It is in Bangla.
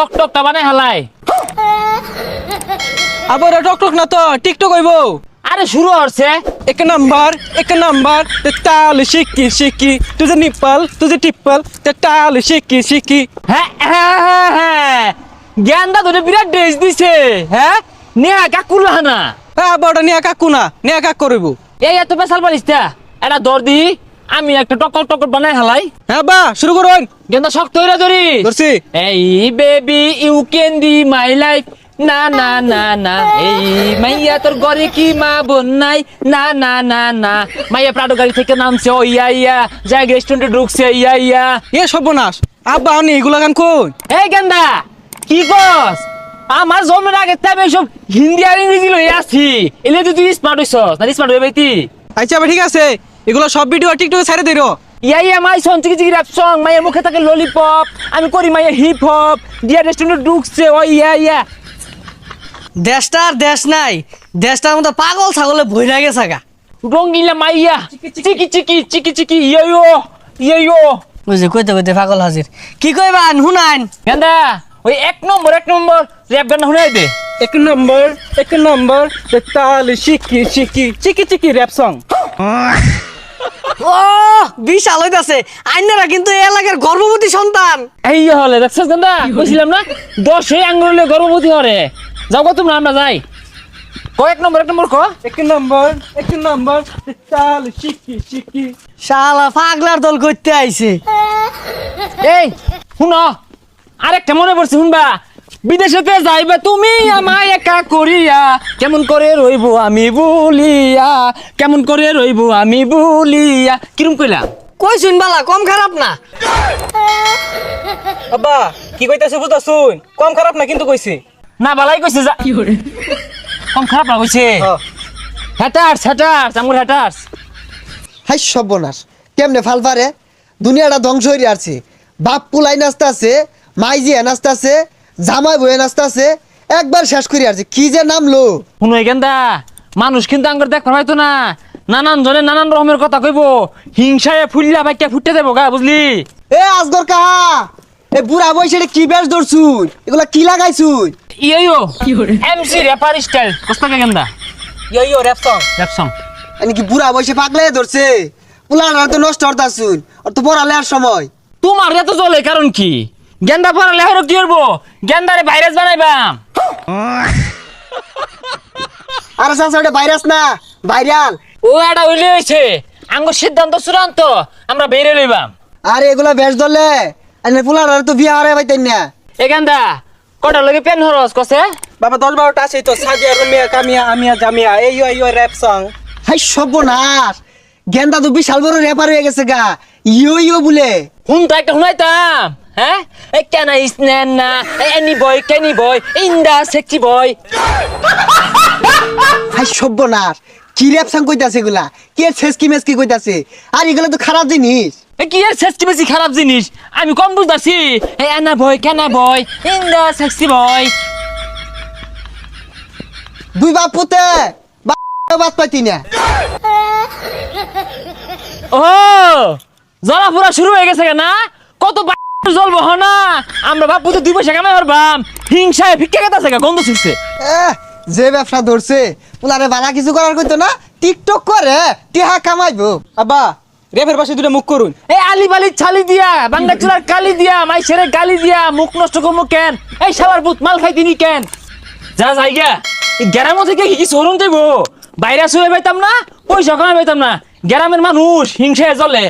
টক টকটা বানাই হালাই আবার টক টক না তো টিকটক হইব। আরে শুরু হচ্ছে এক নাম্বার এক নাম্বার তাল শিকি শিকি। তুই নিপাল তুই টিপাল তাল শিকি শিকি। হ্যাঁ, হ্যাঁ হ্যাঁ হ্যাঁ জ্ঞানদা ধরে বিরাট ড্রেস দিছে হ্যাঁ? নেহা কাকু লাহানা হ্যাঁ বড় নেহা কাকু না নেহা কাক করব। এই এত পেশাল পারিস এটা দর দি আমি একটা টকর টকর বানাই হালাই। হ্যাঁ বা শুরু করুন। গেন্দা শক্ত হইরা ধরি। ধরছি। এই বেবি ইউ ক্যান ডি মাই লাইফ না না না না এই মাইয়া তোর ঘরে কি মা বোন নাই? না না না না মাইয়া প্রাডো গাড়ি থেকে নামছে ও ইয়া ইয়া যাই রেস্টুরেন্টে ঢুকছে ইয়া ইয়া এ সর্বনাশ। আব্বা আমি এগুলা গান কোন এই গেন্দা কি কস? আমার জন্মের আগে তাই সব হিন্দি আর ইংরেজি লই আসছি। এলে তো তুই স্মার্ট হইছস না স্মার্ট হয়ে বাইতি আচ্ছা ঠিক আছে। এগুলো সব ভিডিও টিকটকে ছেড়ে দিরো ইয়া ইয়া মাই সং চিকি চিকি র্যাপ সং মায়ের মুখে থাকে ললিপপ আমি করি মায়ের হিপ হপ ডিয়া রেস্টুরেন্ট ঢুকছে ও ইয়া ইয়া। দেশটা আর দেশ নাই দেশটার মতো পাগল ছাগলে ভরে গেছে গা রঙিলা মাইয়া চিকি চিকি চিকি চিকি ইয়া ইয়ো ইয়া ইয়ো। বুঝে কইতে কইতে পাগল হাজির। কি কইবা শুনাইন। গেন্দা ওই এক নম্বর এক নম্বর র্যাপ গান শুনাই দে। এক নম্বর এক নম্বর তাল শিকি শিকি চিকি চিকি র্যাপ সং ও বিশাল হইতাছে। আইনারা কিন্তু এই এলাকার গর্ভবতী সন্তান। এই ইয়ে হলে দেখছিস না কইছিলাম না? দশে আঙ্গুলে গর্ভবতী হরে। যাও গো তোমরা আমরা যাই। কয়েক নম্বর এক নম্বর কো। এক নম্বর এক নম্বর। চাল শিকি শিকি শালা পাগলার দল করতে আইছে। এই শুনো। আরেকটা মনে পড়ছে শুনবা? বিদেশেতে যাইবা তুমি আমায় একা করিয়া কেমন করে রইব আমি বলিয়া কেমন করে রইব আমি বলিয়া। কিরম কইলাম কই শুন বালা কম খারাপ না। আব্বা কি কইতাছে বুঝা শুন? কম খারাপ না কিন্তু কইছি। না বালাই কইছে যা। কম খারাপ না কইছে? হ্যাটার্স হ্যাটার্স আমার হ্যাটার্স হাই সর্বনাশ কেমনে ফাল পারে দুনিয়াটা ধ্বংস হয়ে আছে বাপ পুলাই নাস্তা আছে মাইজি নাস্তা আছে জামাই বয়ে নাস্তা আছে একবার শেষ করে আছে কি যে নামলো। শুনো এখানটা মানুষ কিন্তু আঙ্গুর দেখ হয়তো না। নানান জনে নানান রকমের কথা কইব হিংসায় ফুললা বাইকে ফুটতে দেবো গা বুঝলি? এ আজগর কাহা এ বুড়া বয়সে এটা কি বেশ ধরছুন এগুলা কি লাগাইছুন ইয়ো এমসি র্যাপার স্টাইল কস্তাকে গেন্দা? Yo yo rap song rap song মানে কি বুড়া বয়সে পাগলে ধরছে? পুলাটা তো নষ্ট হতাছুন আর তো পড়ালে আর সময়। তোমার এত চলে কারণ কি? গেন্দা পড়া লেহর কি করব? গেন্দারে ভাইরাস বানাইবাম। আরে সাথে ওটা ভাইরাস না ভাইরাল ও এটা হইলে হয়েছে আঙ্গুর সিদ্ধান্ত চূড়ান্ত আমরা বেরিয়ে লইবাম। আর এগুলা বেশ ধরলে আরে পুলাটা তো বিয়া হারাই পাইতেন না। এ গেন্দা কটা লগে পেন হরস কসে? বাবা দশ বারোটা আছে তো সাদিয়া রুমিয়া কামিয়া আমিয়া জামিয়া এই ইয়ো ইয়ো র‍্যাপ সং হাই সর্বনাশ। গেন্দা তো বিশাল বড় রেপার হয়ে গেছে গা। ইয়ো ইয়ো বলে। হুন তো একটা শুনাইতাম হ্যাঁ? কেন ইসনেন না? এনি বয় কেনি বয়? ইন্দা সেক্সি বয়। হাই সর্বনাশ কি রেপ কইতাছে এগুলা? কে ছেসকি মেসকি কইতাছে? আর এগুলো তো খারাপ জিনিস। কি আর সেক্সি বেশি খারাপ জিনিস? আমি কম বুঝতাছি। এনা বয় কেনা বয় ইন্দা সেক্সি বয়। দুই বাপ পুতে বাদ পাইতি না। ও জ্বলা পুরা শুরু হয়ে গেছে না কত জল বহ না। আমরা বাপু তো দুই পয়সা কামাই পারবাম হিংসায় ভিক্ষা গেতাছে গা গন্ধ ছুটছে এহ, যে ব্যবসা ধরছে পুলারে বালা কিছু করার কইতো না টিকটক করে টিহা কামাইবো। আব্বা রেপের পাশে দুটো মুখ করুন। এই আলি বালি ছালি দিয়া বাংলা চুলার কালি দিয়া মাই ছেড়ে গালি দিয়া মুখ নষ্ট করব কেন? এই সাবার বুত মাল খাই তিনি কেন? যা যাই গা এই গ্রামও থেকে কি কিছু হরুন দেব? বাইরে শুয়ে পাইতাম না পয়সা কামাই পাইতাম না। গ্রামের মানুষ হিংসায় জ্বলে।